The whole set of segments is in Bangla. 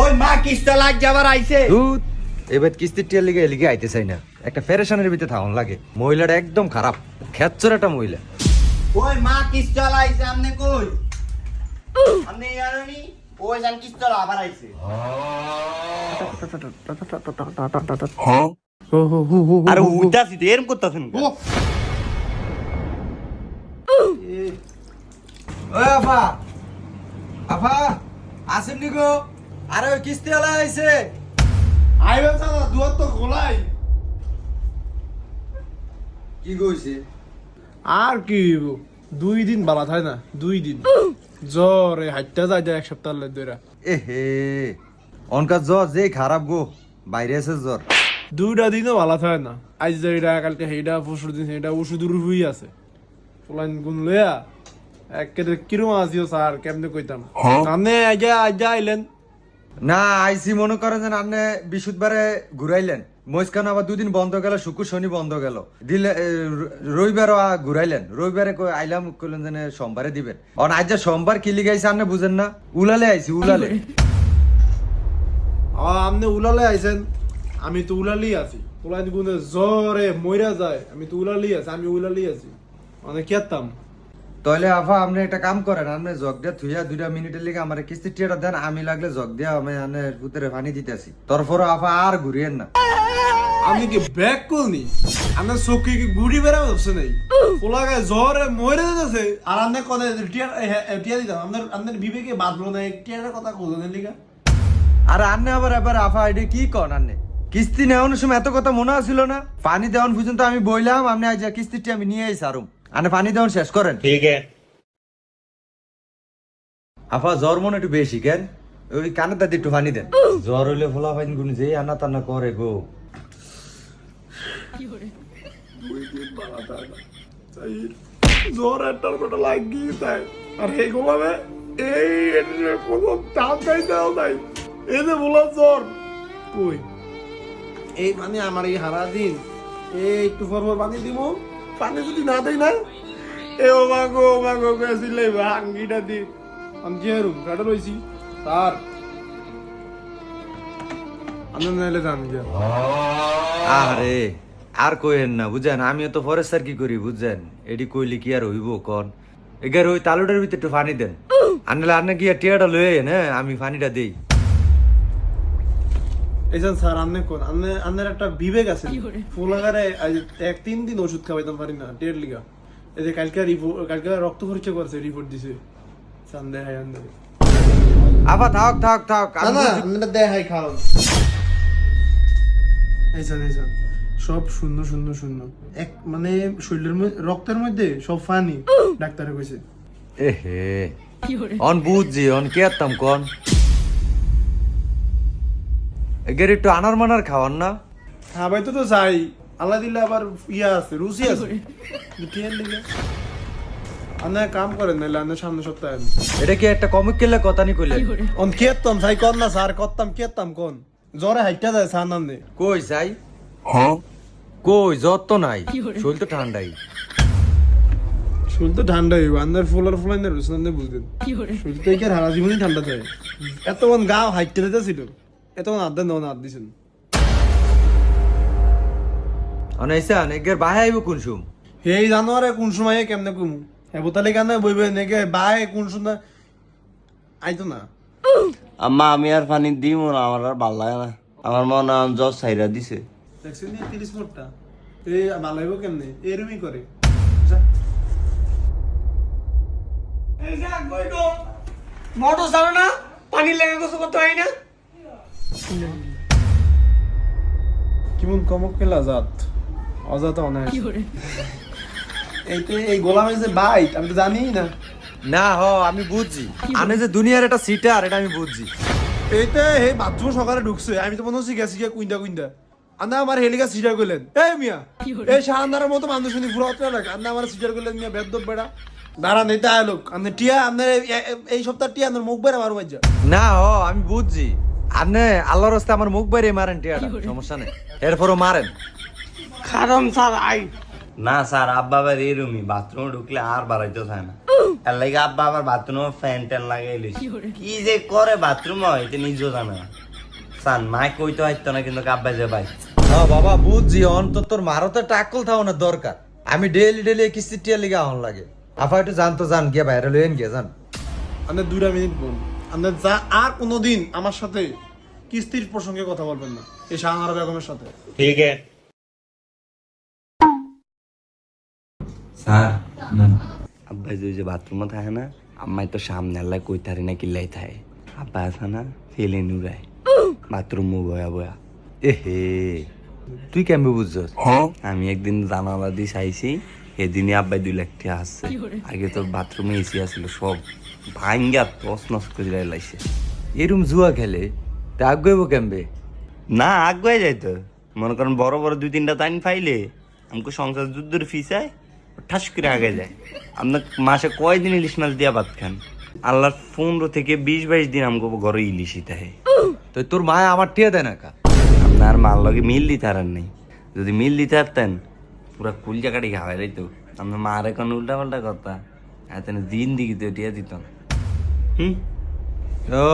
ওই মা কিস্তা লাগ যাবার আইছে। দুধ এবার কিস্তির টিয়ার লিগে এলিগে আইতে চাই না। একটা ফেরেশানের ভিতরে থাকুন লাগে। মহিলাটা একদম খারাপ। খেচ্চর একটা মহিলা। ওই মা কিস্তা লাইছে আমনে কই? আমনে ইয়ারনি ওই জান কিস্তা আবার আইছে। আরে উদাসি তো এরম করতাছেন ওই আফা। আফা আসেন নি গো? আরে ওই কিস্তি আলা আইছে। আইবেন সাদা দুয়ার তো খোলাই। কি কইছে? আর কি হইব? দুই দিন বালা থাকে না দুই দিন। জ্বর এই হাইটটা যায় এক সপ্তাহ ধরে এ হে অনকা জ্বর যে খারাপ গো বাইরে আছে জ্বর। দুইটা দিনও ভালো থাকে না। আজ যেটা কালকে সেইটা পরশু দিন সেইটা ওষুধ রুহুই আছে। ফুলাইন গুণ লইয়া একেবারে কিরম আসিও স্যার কেমনে কইতাম। আপনি আইজা আইজা আইলেন। না, আইসি মনে করেন যে আপনি বিশুদ্ধবারে ঘুরাইলেন। মহিষখান আবার দুদিন বন্ধ গেল, শুক্র শনি বন্ধ গেল। দিলে রবিবারও ঘুরাইলেন। রবিবারে আইলাম, কইলেন যে সোমবারে দিবেন। অন আজ সোমবার কি লিগাইছে আপনি বুঝেন না? উলালে আইছি, উলালে। আপনি উলালে আইছেন? আমি তো উলালি আছি। ফুলাইন গুণে জ্বরে মইরা যায়, আমি তো উলালি আছি, আমি উলালি আছি। মানে কেতাম। তাহলে আফা আপনি একটা কাম করেন আপনি জগ দিয়া থুইয়া দুইটা মিনিটের লিগে আমার কিস্তি টিয়াটা দেন আমি লাগলে জগ দিয়া আমি আনে পুতরে পানি দিতেছি। তারপরে আফা আর ঘুরিয়েন না। আমি কি ব্যাক করনি আপনার চোখে কি গুড়ি বেড়া হচ্ছে নাই? পোলা গায়ে জ্বরে মরে যাচ্ছে। আর আপনি কথা টিয়া টিয়া দিতাম। আপনার আপনার বিবেকে বাদলো না টিয়ারের কথা কোথায় লিগা। আর আন্নে আবার এবার আফা আইডি কি কন আন্নে? কিস্তি নেওয়ানোর সময় এত কথা মনে আছিল না? পানি দেওয়ান পর্যন্ত আমি বইলাম আপনি আজ কিস্তিটি আমি নিয়ে আইসি আরম আনে পানি দেওয়ান শেষ করেন। ঠিক আছে। আফা জ্বর মনে একটু বেশি কেন? ওই কানে দাদি একটু পানি দেন। জ্বর হইলে ফোলা পাইন গুণ যে আনা টানা করে গো। জ্বর একটার লাগিয়ে দেয় আর এই গোলামে এই কোনো দাম নাই দাও নাই। এই যে বলা জ্বর কই? এই মানে আমার এই হারা দিন। এই একটু পর পর পানি দিব পানি যদি না দেই না? এ ও মাগো ও মাগো গেছিলে ভাঙ্গিটা দি। আমি কি রুম কাটা রইছি স্যার আমি নাইলে জানি যা। আরে আর কইেন না বুঝেন আমিও তো ফরেস্টার কি করি বুঝছেন এডি কইলে কি আর হইব কন? এগার ওই তালুটার ভিতরে একটু পানি দেন। আনলে আনে কি আর টিয়াটা লয়ে হ্যাঁ? আমি পানিটা দেই। এইজন স্যার আপনি কোন? একটা বিবেক আছে। ফুলাগারে আজ এক তিন দিন ওষুধ খাওয়াইতাম পারি না লিগা। এই যে কালকে রিপোর্ট কালকে রক্ত পরীক্ষা করছে রিপোর্ট দিছে। সান্দে হাই আন্দে আফা থাক থাক থাক। না না হাই খাও এইজন এইজন সব শূন্য শূন্য শূন্য। এক মানে শরীরের মধ্যে রক্তের মধ্যে সব ফানি ডাক্তারে কইছে। এহে। অন বুঝছি অন কে কন। এগের একটু আনার মানার খাওয়ান না। খাবাই তো তো চাই আল্লাহ দিলে আবার ইয়া আছে রুচি আছে। কেন লিগা? আপনি কাম করেন নাহলে আপনি সামনে সপ্তাহে আন। এটা কি একটা কমিক কেলে কথা নি কইলেন? অন কেতাম সাই কর না স্যার করতাম কেতাম কোন? জ্বরে হাইটা যায় সার নাম কই যাই? হ্যাঁ? কই জ্বর তো নাই। শরীর তো ঠান্ডাই। শরীর তো ঠান্ডা হইব আন্দার ফুলার ফুলাই না রুসন আপনি বুঝলেন শরীর তো একে হারা জীবনই ঠান্ডা থাকে এতক্ষণ গা হাইটে ছিল এতক্ষণ আড্ডা নেওয়া আড দিছেন। অনাইসান এগের বাহে আইব কোন সুম? এই জানোয়ারে কোন সময় কেমনে কুম? হেবতালি কানে বইবে নেকে বাই কোন সময় আইতো না। আম্মা আমি আর পানি দিব না আমার আর ভালো লাগে না। আমার মনে হয় জ্বর সাইরা দিছে। দেখছেন নি তিরিশ মোটটা এই ভালো হইব কেমনে? এরমই করে। মোটর চালো না? পানি লেগে গোসল করতে হয় না? কেমন অজাত এইতে এই গোলামের যে বাইট আমি তো জানি না। না হ আমি বুঝছি। আমি যে দুনিয়ার একটা সিটার এটা আমি বুঝছি। এইতে এই বাথরুম সকালে ঢুকছে আমি তো মনে হচ্ছে গেছি গিয়া কুইন্দা কুইন্দা। আন্দা আমার হেলিকা সিটার করলেন। এই মিয়া এই শাহানদারের মতো মানুষ শুনি ফুরা হতে লাগে আন্দা আমার সিটার করলেন মিয়া বেদ বেড়া। দাঁড়ান এইটা আলোক আপনি টিয়া আপনার এই- সপ্তাহ টিয়া আপনার মুখ বেড়া মারু না হ আমি বুঝছি। আপনি আল্লাহর রাস্তায় আমার মুখ বাইরে মারেন টিয়াটা সমস্যা নেই। এরপরও মারেন। খারাম স্যার আই। না স্যার আব্বা বাড়ি এরমই বাথরুমে ঢুকলে আর বাড়াইতে চায় না। এর লাগে আব্বা আবার বাথরুমে ফ্যান ট্যান লাগাইলিস কি যে করে বাথরুম এটা নিজেও জানে না। সান মায় কইতে হইতো না কিন্তু আব্বা যে ভাই। হ্যাঁ বাবা বুঝছি অন্তত তোর মারও তো টাকল থাওয়ানোর দরকার। আমি ডেলি ডেলি কিস্তি টিয়া লিগে আহন লাগে। আফা একটু জান তো জান গিয়ে বাইরে লইন গিয়ে জান আপনার দুইটা মিনিট বোন আপনার যা আর কোনোদিন আমার সাথে কিস্তির প্রসঙ্গে কথা বলবেন না এই শাহানারা বেগমের সাথে। স্যার আব্বা যে যে বাথরুমে থাকে না আম্মাই তো সামনে আল্লাহ কই তারি না কিল্লাই থাকে। আব্বা আছে না ফেলে নুরায়। বাথরুম বয়া বয়া। এ হে তুই কেমবে বুঝছস? আমি একদিন জানালা দিয়ে চাইছি সেদিনই আব্বাই দুই লাখ টাকা আসছে আগে তোর বাথরুমে এসি আসছিল সব ভাঙ্গা তস নস করে লাইছে। এরম জুয়া খেলে তা আগুয়েব কেমবে? না আগুয়ে যাইতো মনে করেন বড় বড় দুই তিনটা টাইম ফাইলে আমাকে সংসার যুদ্ধের ফিসায় ঠাস করে আগে যায়। আপনার মাসে কয়দিন ইলিশ মাছ দিয়া ভাত খান? আল্লাহর পনেরো থেকে বিশ বাইশ দিন আমাকে ঘরে ইলিশই থাকে তো তোর মায় আমার টিয়া দেয় না কা? আপনার মার লগে মিল দিতে পারেন নাই। যদি মিল দিতে পারতেন পুরা কুল জায়গাটি খাওয়াই রইতো আপনার মার এখন উল্টা পাল্টা কথা এত দিন দিকে তো টিয়া দিত। হুম? ও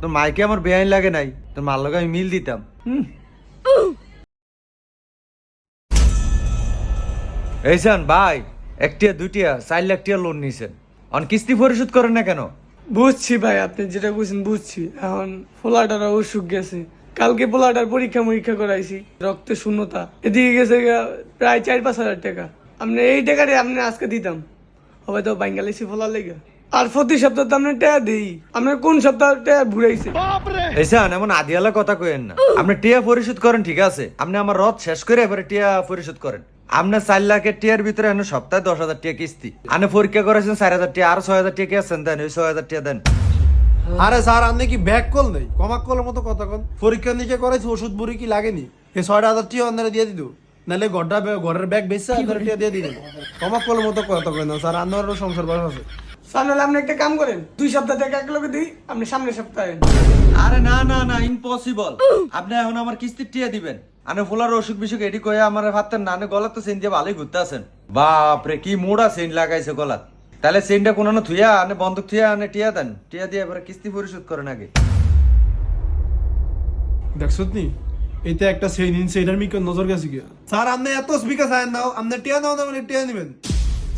তোর মাইকে আমার বেআইন লাগে নাই। তোর মার লগে আমি মিল দিতাম। হুম। এই শোন ভাই একটিয়া দুটিয়া চার লাখ টিয়া লোন নিছেন। অন কিস্তি পরিশোধ করেন না কেন? বুঝছি ভাই আপনি যেটা বুঝছেন বুঝছি। এখন পোলাটার অসুখ গেছে। কালকে পোলাটার পরীক্ষা মরীক্ষা করাইছি। রক্তে শূন্যতা। এদিকে গেছে প্রায় চার পাঁচ হাজার টাকা। আপনি এই টাকাটা আপনি আজকে দিতাম। হবে তো বাঙ্গালিসি ফোলার লেগে। আর প্রতি সপ্তাহ তো দিই। আপনার কোন সপ্তাহ ঘুরাইছে? এসান এমন আদিয়ালা কথা কইেন না। আপনি টিয়া পরিশোধ করেন, ঠিক আছে। আপনি আমার রথ শেষ করে এবারে টিয়া পরিশোধ করেন। আপনার চার লাখের টিয়ার ভিতরে এনে সপ্তাহে দশ হাজার টিয়া কিস্তি। আপনি পরীক্ষা করেছেন, চার হাজার টিয়া, আর ছয় হাজার টিয়া আছেন দেন, ওই ছয় হাজার টিয়া দেন। আরে স্যার আপনি কি ব্যাক কল নেই? কমাক কলের মতো কথা কন। পরীক্ষা নিরীক্ষা করাইছি ওষুধ বুড়ি কি লাগেনি? এই ছয়টা হাজার টিয়া আপনারা দিয়ে দিত নাহলে গড়টা ঘরের ব্যাগ বেচছে আপনারা টিয়া দিয়ে দিলেন কমাক কলের মতো কথা কয় না স্যার আপনারও সংসার বয়স আছে। স্যার নাহলে আপনি একটা কাম করেন। দুই সপ্তাহ থেকে এক লোকে দিই আপনি সামনের সপ্তাহে আরে না না না ইম্পসিবল আপনি এখন আমার কিস্তির টিয়া দিবেন। আনে ফুলার অসুখ বিসুখ এটি কয়ে আমার ভাবতেন না আনে গলা তো সেন দিয়ে ভালোই ঘুরতে আছেন বাপরে কি মোড়া সেন লাগাইছে গলাত। তাহলে সেনটা কোনো থুইয়া আনে বন্ধক থুইয়া আনে টিয়া দেন। টিয়া দিয়ে এবারে কিস্তি পরিশোধ করেন আগে। দেখছ নি এইটা একটা সেই সেইটার মিকে নজর গেছে কি স্যার আপনি এত স্পিকার চায় নাও আপনি টিয়া নাও না মানে টিয়া নেবেন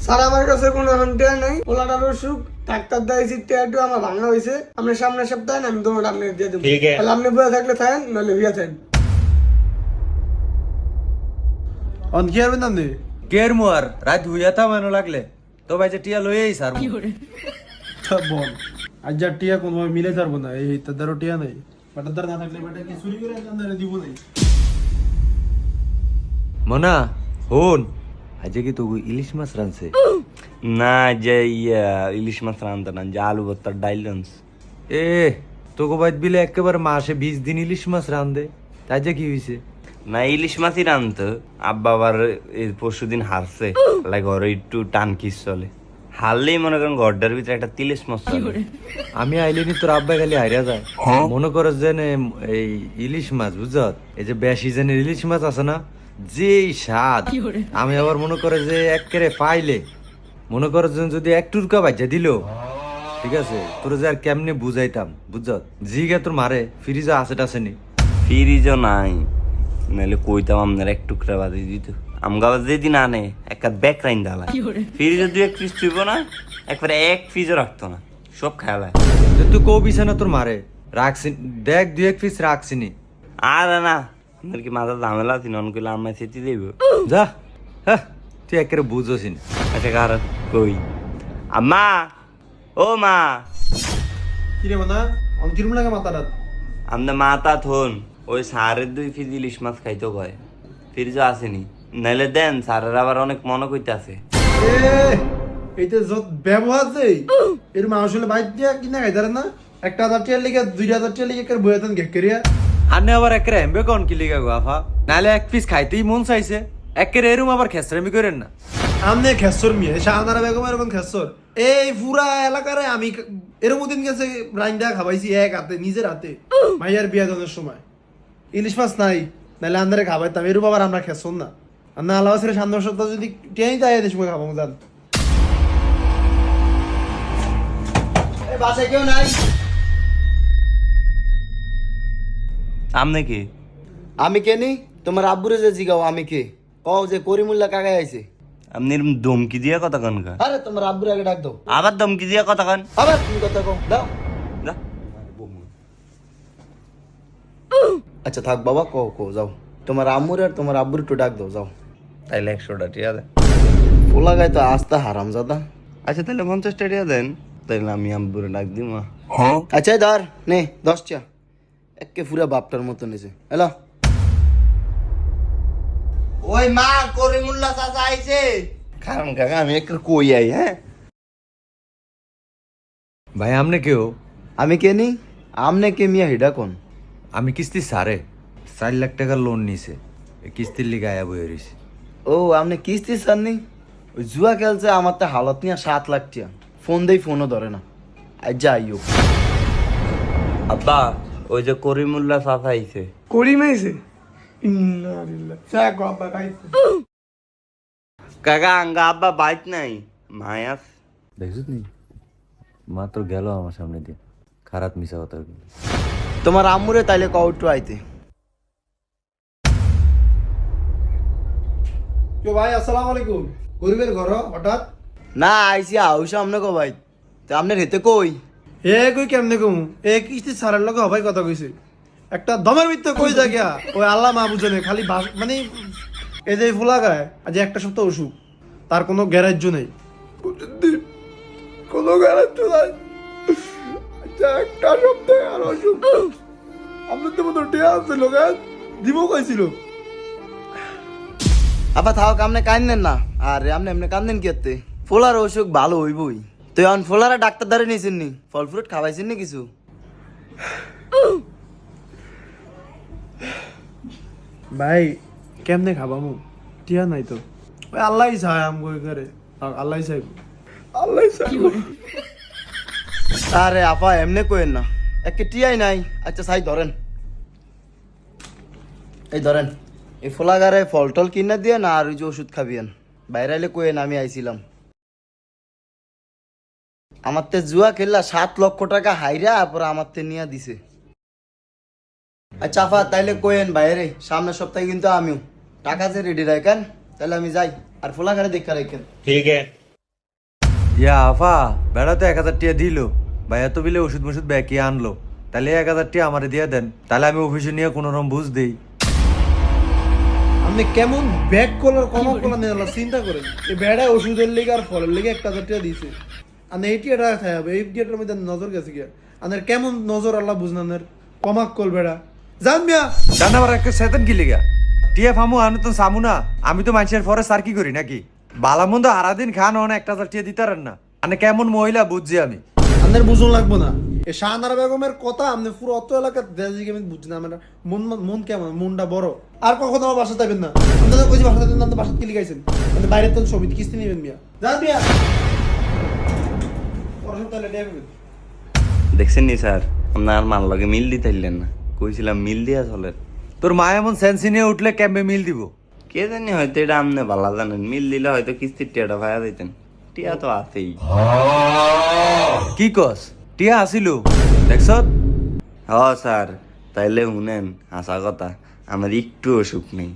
স্যার আমার কাছে কোনো এখন টেয়া নাই। পোলাটার অসুখ ডাক্তার দিয়েছি টেয়াটু আমার ভাঙা হয়েছে আপনি সামনের সপ্তাহে না আমি তোমার আপনি দিয়ে দেবো। তাহলে আপনি বয়ে থাকলে থাকেন নাহলে ভিয়া থাকেন। অন কি হবেন আপনি কের মুয়ার? রাত হুইয়া থা মেনো লাগলে। তো ভাই যে টিয়া লইয়েই স্যার তা বল। আজ যা টিয়া কোনোভাবে মিলে পারব না এই তাদেরও টিয়া নেই। বাটার দ্বারা না থাকলে বাটা কি চুরি করে আপনারা দিব নাই? মনা হন আজকে কি তো ইলিশ মাছ রানছে না যে ইয়া ইলিশ মাছ রান্ধতে না যে আলু ভর্তার ডাইল রান্ধছে। এ তোকে বাইত বিলে একেবারে মাসে বিশ দিন ইলিশ মাছ রান্ধে তাই যে কি হয়েছে না ইলিশ মাছই রান্ধতো আব্বা আবার এই পরশু দিন হারছে লাইক ঘরে একটু টান কিস চলে। হারলেই মনে করেন ঘরটার ভিতরে একটা তিলিশ মাছ চলে। আমি আইলিনি তোর আব্বা খালি হারিয়া যায়। মনে করো যে এই ইলিশ মাছ বুঝত এই যে বেশি জেনের ইলিশ মাছ আছে না যে স্বাদ। আমি আবার মনে করে যে একেরে পাইলে মনে করো যে যদি এক টুরকা বাজ্যা দিল ঠিক আছে? তোর যে আর কেমনে বুঝাইতাম বুঝত জিগে তোর মারে ফ্রিজে আছে টাছেনি ফ্রিজও নাই। নাহলে কইতাম আপনার এক টুকরা বাদি দিত। আমগা যেদিন আনে একটা ব্যাগ রাইন দালাই ফ্রিজে দুই এক পিস চুইব না একবারে এক পিসও রাখতো না। সব খেলায় তো তুই কো বিছে না তোর মারে? রাখছি দেখ দুই এক পিস রাখছিনি আর না আপনার কি মাথা ঝামেলা আছে? নন কইলে আমায় সেটি দেব যা হ্যাঁ তুই একেবারে বুঝোস না। আচ্ছা কারণ কই? আম্মা! ও মা! কি রে মানা অন কিরম লাগে মাথাটা? আমাদের মাতা থন। ওই সারের দুই ফিজ ইলিশ মাছ খাইতো কয়। ফ্রিজও আসেনি। নাইলে দেন সারের আবার অনেক মনে কইতে আছে এইটা যত ব্যবহার দেই এর মানুষ হলে বাইর দিয়া কিনা খাইতারে না। একটা হাজার টিয়ার লিগে দুই হাজার টিয়ার লিগে কের বইয়াতেন গেক করিয়া। আনে আবার একেরে হেমবে কোন কি লিগা গো আফা? নালে এক পিস খাইতেই মন চাইছে। একেরে এরম আবার খেসরামি করেন না। আমনে খেসর মিয়া শাহানারা বেগম এরকম খেসর। এই পুরা এলাকারে আমি ক- এরকম দিন গেছে রাইন্দা খাবাইছি এক হাতে নিজের হাতে। মাইয়ার বিয়া দেওয়ার সময়। ইলিশ মাছ নাই নাহলে আন্দারে খাবাইতাম। এরকম আবার আমরা খেসর না। আর না আল্লাহ সামনের সপ্তাহ যদি টেয়াই যায় এদের সময় খাব জান। বাসায় কেউ নাই? আমনে কি? আমি কেনি তোমার আব্বুরে যে জিগাও আমি কে? কও যে করিমুল্লা কাকাই আইছে। আপনি এরম দমকি দিয়া কথা কন কা আরে তোমার আব্বুরে আগে ডাক দাও। আবার দমকি দিয়া কথা কন। আবার তুমি কথা কও দাও। যা। আচ্ছা থাক বাবা কও কও যাও। তোমার আম্মুর আর তোমার আব্বুর একটু ডাক দাও যাও। তাইলে একশোটা টিয়া দেন। পোলা গায়ে তো আস্তা হারাম জাদা আচ্ছা তাহলে পঞ্চাশটা টিয়া দেন। তাইলে আমি আব্বুরে ডাক দিই মা। আচ্ছা ধর নে দশটা একে পুরা বাপটার মতো নিছে। হ্যালো ওই মা করিমুল্লা চাচা আইছে। খারাম কাকা আমি একটু কই আই হ্যাঁ? ভাই আমনে কেউ? আমি কেনি আমনে কে মিয়া হিডা কোন? আমি কিস্তি সারে চার লাখ টাকার লোন নিছে। এই কিস্তির লিগে আয়া বই রইছে। ও আপনি কিস্তি সারনি ওই জুয়া খেলছে আমার তো হালত নিয়ে সাত লাখ টিয়া। ফোন দেই ফোনও ধরে না। আজ যাইও আব্বা ওই যে করিমুল্লা চাচা আইছে। করি মাইছে ইন্না লিল্লাহ। যাক বাবা খাইছে। কাকা আঙ্গা আব্বা বাইক নাই। মায়াস দেখছিস নি? মাত্র গেল আমার সামনে দিয়ে। খারাপ মিশা কথা। তোমার আম্মুরে তাইলে কউটু আইতে। কেউ ভাই আসসালামু আলাইকুম। গরিবের ঘর হঠাৎ? না আইসি আউস আমনে কো ভাই। তা আপনার হেতে কই? এ কই কেমনে কম? এ কিস্তি সারের লগে হবাই কথা কইছে। একটা দমের ভিতরে কই জায়গা ওই আল্লাহ মা বুঝনে খালি বাস- মানে এই যে ফুলা গায় আজ একটা সপ্তাহ অসুখ। তার কোনো গ্যারাজ্য নেই। কোনো গ্যারাজ্য নাই। একটা সপ্তাহে আর অসুখ আপনার তো মতো টিয়া দিব কইছিল। আবার থাও আপনি কান্দেন না। আরে আপনি এমনি কান্দেন কি হতে ফোলার অসুখ ভালো হইবই। তো এখন ফোলারা ডাক্তার দ্বারে নিয়েছেন নি ফল ফ্রুট খাওয়াইছেন নি কিছু? ভাই কেমনে খাবামু টিয়া নাই তো। ওই আল্লাহ চায় আম করে আল্লাহ চাইব। আল্লাহ চাইব। আরে আপা এমনি কইেন না। একে টিয়াই নাই। আচ্ছা সাই ধরেন। এই ধরেন এই ফোলাগারে ফল টল কিনে দিয়ে না আর ওই যে ওষুধ খাবিয়েন। বাইরে আইলে কইেন আমি আইছিলাম। আমার তে জুয়া খেললা সাত লক্ষ টাকা হাইরা পরে আমার তে নিয়ে দিছে। আচ্ছা আফা তাইলে কইেন বাইরে সামনের সপ্তাহে কিন্তু আমিও। টাকা যে রেডি রাখেন তাহলে আমি যাই। আর ফোলাগারে দেখা রাখেন। ঠিক আছে। ইয়া আফা বেড়াতে এক হাজার টিয়া দিল। ভাইয়া তো বিলে ওষুধ মষুধ ব্যাকি আনলো? তাহলে এক হাজার টিয়া আমারে দিয়ে দেন তাহলে আমি অফিসে নিয়ে কোনো রকম বুঝ দিই। আপনি কেমন ব্যাগ কলার কমা কলা নিয়ে চিন্তা করেন। এই বেড়ায় ওষুধের লেগে আর ফলের লেগে একটা হাজার টাকা দিয়েছে আর এই টিয়াটা খাই হবে এই টিয়াটার মধ্যে নজর গেছে গিয়া। আনের কেমন নজর আল্লাহ বুঝনানের কমাক কল বেড়া। জান মিয়া। জান আমার একটা সেতন কি লিগা? টিয়া ফামু আমি তো সামু না। আমি তো মানুষের ফরে সার কি করি নাকি? বালামন্দ আরাদিন খান হন একটা হাজার টিয়া দিতারেন না। মানে কেমন মহিলা বুঝছি আমি। আপনার বুঝুন লাগবো না। এই শাহনারা বেগমের কথা আপনি পুরো অত এলাকার দেশি আমি বুঝছি না আমার মন মন কেমন মনটা বড়। আর কখনো আমার বাসা থাকবেন না। আপনাদের কই যে বাসা থাকবেন না আপনার বাসা কি লিখাইছেন আপনি বাইরে তো ছবি কিস্তি নেবেন মিয়া। যান মিয়া। দেখছেন নি স্যার আপনার মার লগে মিল দিতেইলেন না। কইছিলাম মিল দিয়া চলেন। তোর মা এমন সেন্সি নিয়ে উঠলে ক্যাম্পে মিল দিব? কে জানি হয়তো এটা আমনে ভালো জানেন মিল দিলে হয়তো কিস্তির টিয়াটা ভায়া দিতেন। টিয়া তো আছেই। কি কস? টিয়া আসিল দেখছ হ স্যার। তাইলে শুনেন হাসা কথা। আমার একটু অসুখ নেই।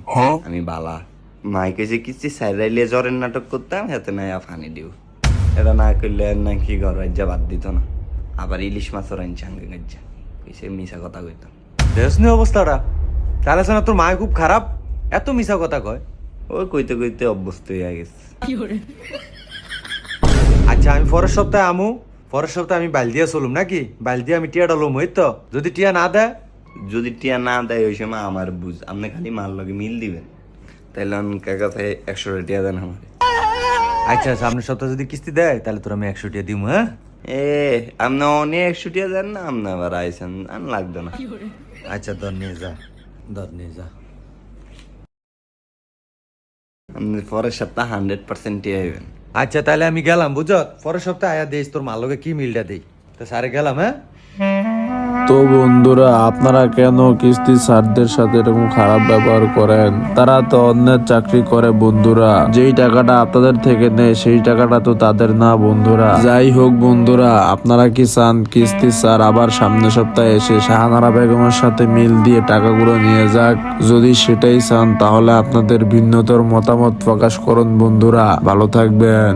আমি বালা। মাইকে যে কিস্তি সাইরাইলে জ্বরের নাটক করতাম হাতে নাই ফানি দিও। এটা না করলে আর না কি ঘর রাজ্যা বাদ দিত না। আবার ইলিশ মাছের আইন সঙ্গে গাজ্জা কইসে মিশা কথা কইতাম। দেখছনি অবস্থাটা? তাহলে শোনা তোর মা খুব খারাপ। এত মিশা কথা কয়। ওই কইতে কইতে অভ্যস্ত হয়ে গেছে। আচ্ছা আমি পরের সপ্তাহে আমু। পরের সপ্তাহে আমি বাইল দিয়ে চলুম নাকি? বাইল দিয়ে আমি টিয়াটা লম হই তো যদি টিয়া না দেয়? যদি টিয়া না দেয় ওই সময় আমার বুঝ। আপনি খালি মাল লগে মিল দিবেন। তাইলে কাকা থেকে একশো টিয়া দেন আমার? আচ্ছা সামনের সপ্তাহে যদি কিস্তি দেয় তাহলে তোর আমি একশো টিয়া দিব হ্যাঁ? এ আপনি অনেক একশো টিয়া দেন না আপনি আবার আইসেন আর লাগবে না। আচ্ছা দর নিয়ে যা। দর নিয়ে যা। আপনি পরের সপ্তাহ হান্ড্রেড পার্সেন্ট টিয়া হইবেন আচ্ছা তাহলে আমি গেলাম বুঝত পরের সপ্তাহে আয়া দিস তোর মার লগে কি মিলটা দিই? তো সারে গেলাম হ্যাঁ? তো বন্ধুরা, আপনারা কেন কিস্তি স্যারদের সাথে এরকম খারাপ ব্যবহার করেন? তারা তো অন্যের চাকরি করে বন্ধুরা। যেই টাকাটা আপনাদের থেকে নেয়, সেই টাকাটা তো তাদের না বন্ধুরা। যাই হোক বন্ধুরা, আপনারা কি চান কিস্তি স্যার আবার সামনের সপ্তাহে এসে শাহানারা বেগমের সাথে মিল দিয়ে টাকাগুলো নিয়ে যাক? যদি সেটাই চান, তাহলে আপনাদের ভিন্নতর মতামত প্রকাশ করুন বন্ধুরা। ভালো থাকবেন।